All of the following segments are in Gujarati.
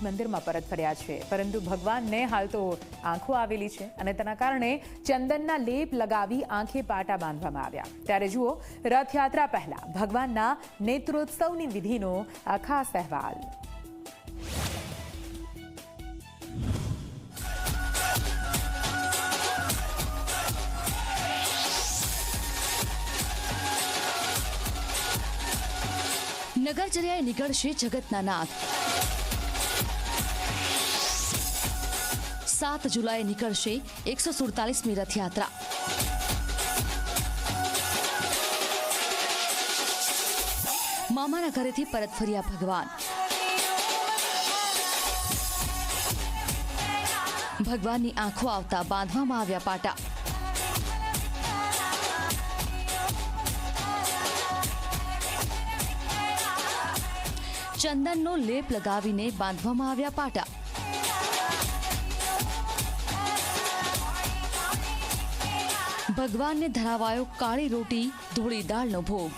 નિજ મંદિરમાં પરત ફર્યા છે. પરંતુ ભગવાનને હાલ તો આંખો આવેલી છે અને તેના કારણે ચંદનના લેપ લગાવી આંખે પાટા બાંધવામાં આવ્યા. ત્યારે જુઓ, રથયાત્રા પહેલા ભગવાનના નેત્રોત્સવની વિધિનો ખાસ અહેવાલ. નગરચર્યાએ નીકળશે જગતના નાથ. સાત જુલાઈએ નીકળશે એકસો સુડતાલીસમી રથયાત્રા. મામાના ઘરેથી પરત ફર્યા ભગવાન. ભગવાનની આંખો આવતા બાંધવામાં આવ્યા પાટા. ચંદનનો લેપ લગાવીને બાંધવામાં આવ્યા પાટા. ભગવાનને ધરાવાયો કાળી રોટી, ધોળી દાળનો ભોગ.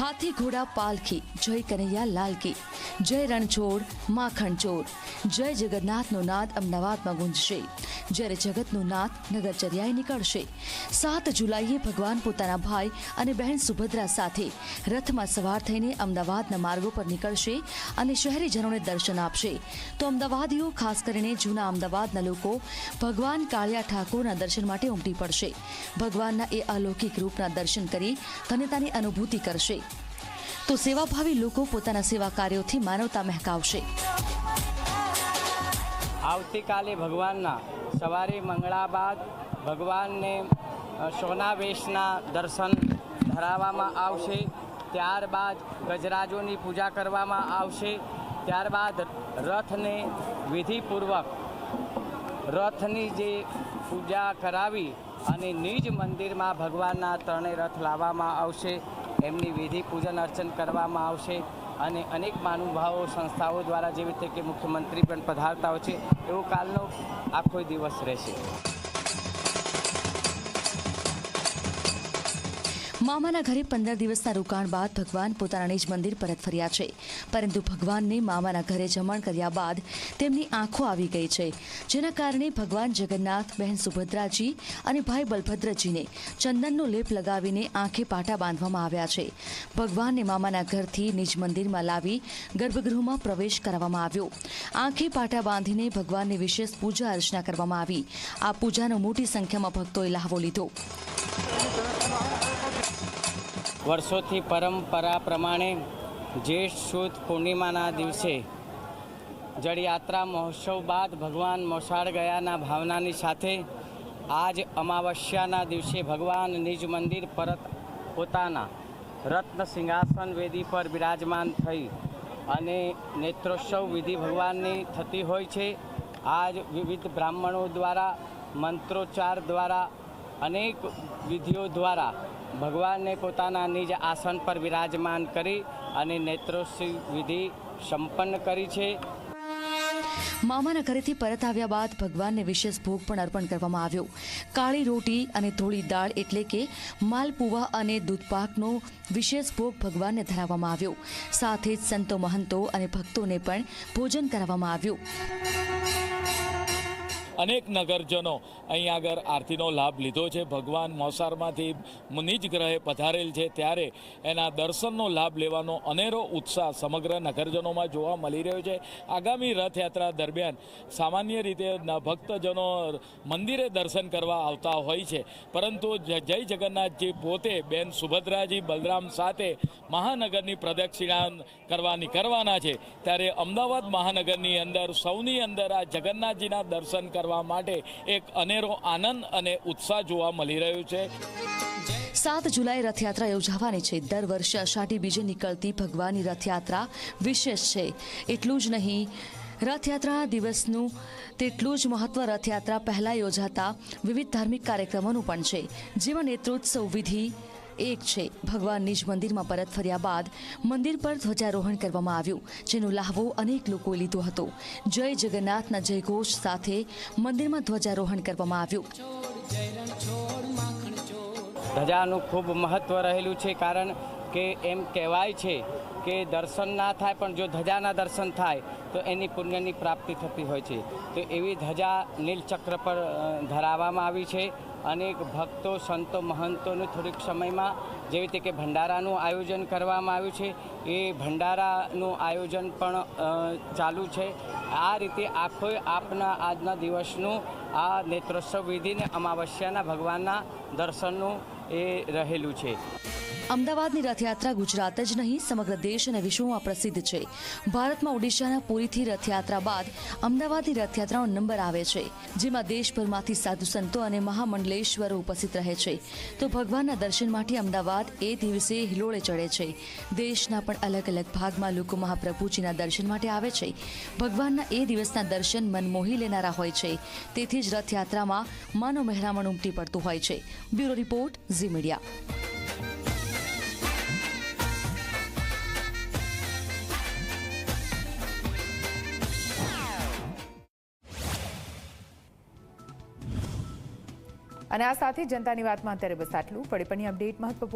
હાથી ઘોડા પાલખી, જય કનૈયા લાલકી, જય રણછોડ માખણ ચોર જય જગન્નાથનો નાદ અમદાવાદમાં ગુંજશે. જ્યારે જગતનો નાથ નગરચર્યાએ નીકળશે. સાત જુલાઈએ ભગવાન પોતાના ભાઈ અને બહેન સુભદ્રા સાથે રથમાં સવાર થઈને અમદાવાદના માર્ગો પર નીકળશે અને શહેરીજનોને દર્શન આપશે. તો અમદાવાદીઓ, ખાસ કરીને જૂના અમદાવાદના લોકો, ભગવાન કાળિયા ઠાકોરના દર્શન માટે ઉમટી પડશે. ભગવાનના એ અલૌકિક રૂપના દર્શન કરી ધન્યતાની અનુભૂતિ કરશે. તો સેવાભાવી લોકો પોતાના સેવા કાર્યોથી માનવતા મહેકાવશે. આવતીકાલે ભગવાનના સવારે મંગળા બાદ ભગવાનને સોનાવેશના દર્શન ધરાવવામાં આવશે. ત્યારબાદ ગજરાજોની પૂજા કરવામાં આવશે. ત્યારબાદ રથને વિધિપૂર્વક રથની જે પૂજા કરાવી અને નિજ મંદિરમાં ભગવાનના ત્રણેય રથ લાવવામાં આવશે. એમની વિધિ પૂજન અર્ચન કરવામાં આવશે. અને અનેક મહાનુભાવો, સંસ્થાઓ દ્વારા જેવી રીતે કે મુખ્યમંત્રી પણ પધારતા હોય છે, એવો કાલનો આખો દિવસ રહેશે. મામાના ઘરે પંદર દિવસના રોકાણ બાદ ભગવાન પોતાના નિજ મંદિર પરત ફર્યા છે. પરંતુ ભગવાનને મામાના ઘરે જમણ કર્યા બાદ તેમની આંખો આવી ગઈ છે. જેના કારણે ભગવાન જગન્નાથ, બહેન સુભદ્રાજી અને ભાઈ બલભદ્રજીને ચંદનનો લેપ લગાવીને આંખે પાટા બાંધવામાં આવ્યા છે. ભગવાનને મામાના ઘરથી નિજ મંદિરમાં લાવી ગર્ભગૃહમાં પ્રવેશ કરાવવામાં આવ્યો. આંખે પાટા બાંધીને ભગવાનની વિશેષ પૂજા અર્ચના કરવામાં આવી. આ પૂજાનો મોટી સંખ્યામાં ભક્તોએ લહાવો લીધો. વર્ષોથી પરંપરા પ્રમાણે જેઠ સુદ પૂર્ણિમાના દિવસે જળયાત્રા મહોત્સવ બાદ ભગવાન મોસાળ ગયાના ભાવનાની સાથે આજ અમાવસ્યાના દિવસે ભગવાન નિજ મંદિર પરત પોતાના રત્ન સિંહાસન વેદી પર બિરાજમાન થઈ અને નેત્રોત્સવ વિધિ ભગવાનની થતી હોય છે. આજ વિવિધ બ્રાહ્મણો દ્વારા, મંત્રોચ્ચાર દ્વારા, અનેક વિધિઓ દ્વારા ભગવાનને પોતાના નિજ આસન પર વિરાજમાન કરી અને નેત્રોત્સવ વિધિ સંપન્ન કરી છે. મામાના ઘરેથી પરત આવ્યા બાદ ભગવાનને વિશેષ ભોગ પણ અર્પણ કરવામાં આવ્યો. કાળી રોટી અને થોડી દાળ એટલે કે માલપુવા અને દૂધપાકનો વિશેષ ભોગ ભગવાનને ધરાવવામાં આવ્યો. સાથે જ સંતો મહંતો અને ભક્તોને પણ ભોજન કરાવવામાં આવ્યું. અનેક નગરજનો અહીં આગળ આરતીનો લાભ લીધો છે. ભગવાન મોસારમાંથી નિજ ગ્રહે પધારેલ છે. ત્યારે એના દર્શનનો લાભ લેવાનો અનેરો ઉત્સાહ સમગ્ર નગરજનોમાં જોવા મળી રહ્યો છે. આગામી રથયાત્રા દરમિયાન સામાન્ય રીતે ભક્તજનો મંદિરે દર્શન કરવા આવતા હોય છે. પરંતુ જય જગન્નાથજી પોતે બેન સુભદ્રાજી બલરામ સાથે મહાનગરની પ્રદક્ષિણા કરવા નીકળવાના છે. ત્યારે અમદાવાદ મહાનગરની અંદર સૌની અંદર આ જગન્નાથજીના દર્શન કરવા માટે એક અનેરો આનંદ અને ઉત્સાહ જોવા મળી રહ્યો છે. સાત જુલાઈ રથયાત્રા યોજાવાની છે. દર વર્ષે અષાઢી બીજે નીકળતી ભગવાનની રથયાત્રા વિશેષ છે. એટલું જ નહીં, રથયાત્રા દિવસનું તેટલું જ મહત્વ રથયાત્રા પહેલાં યોજાતા વિવિધ ધાર્મિક કાર્યક્રમોનું પણ છે. જેમાં નેત્રોત્સવ વિધિ એક છે. ભગવાન નિજ મંદિરમાં પરત ફર્યા બાદ મંદિર પર ધ્વજારોહણ કરવામાં આવ્યું, જેનો લાહવો અનેક લોકોએ લીધો હતો. જય જગન્નાથના જયઘોષ સાથે મંદિરમાં ધ્વજારોહણ કરવામાં આવ્યું. ધજાનું ખૂબ મહત્ત્વ રહેલું છે કારણ કે એમ કહેવાય છે કે દર્શન ના થાય, પણ જો ધજાના દર્શન થાય, તો એની પુણ્યની પ્રાપ્તિ થતી હોય છે. તો એવી ધજા નીલચક્ર પર ધરાવવામાં આવી છે. અનેક ભક્તો, સંતો, મહંતોનું થોડીક સમયમાં જેવી રીતે કે ભંડારાનું આયોજન કરવામાં આવ્યું છે, એ ભંડારાનું આયોજન પણ ચાલુ છે. આ રીતે આખો આપના આજના દિવસનું આ નેત્રોત્સવ વિધિને અમાવસ્યાના ભગવાનના દર્શનનું એ રહેલું છે. અમદાવાદની રથયાત્રા ગુજરાત જ નહીં, સમગ્ર દેશ અને વિશ્વમાં પ્રસિદ્ધ છે. ભારતમાં ઓડિશાના પુરીથી રથયાત્રા બાદ અમદાવાદની રથયાત્રાનો નંબર આવે છે, જેમાં દેશભરમાંથી સાધુ સંતો અને મહામંડલેશ્વરો ઉપસ્થિત રહે છે. તો ભગવાનના દર્શન માટે અમદાવાદ એ દિવસે હિલોળે ચડે છે. દેશના પણ અલગ અલગ ભાગમાં લોકો મહાપ્રભુજીના દર્શન માટે આવે છે. ભગવાનના એ દિવસના દર્શન મન મોહી લેનારા હોય છે. તેથી જ રથયાત્રામાં માનો મહેરામણ ઉમટી પડતું હોય છે. Bureau report Zee media. અને આ સાથે જનતાની વાતમાં અત્યારે બસ આટલું. પડે પણ અપડેટ મહત્વપૂર્ણ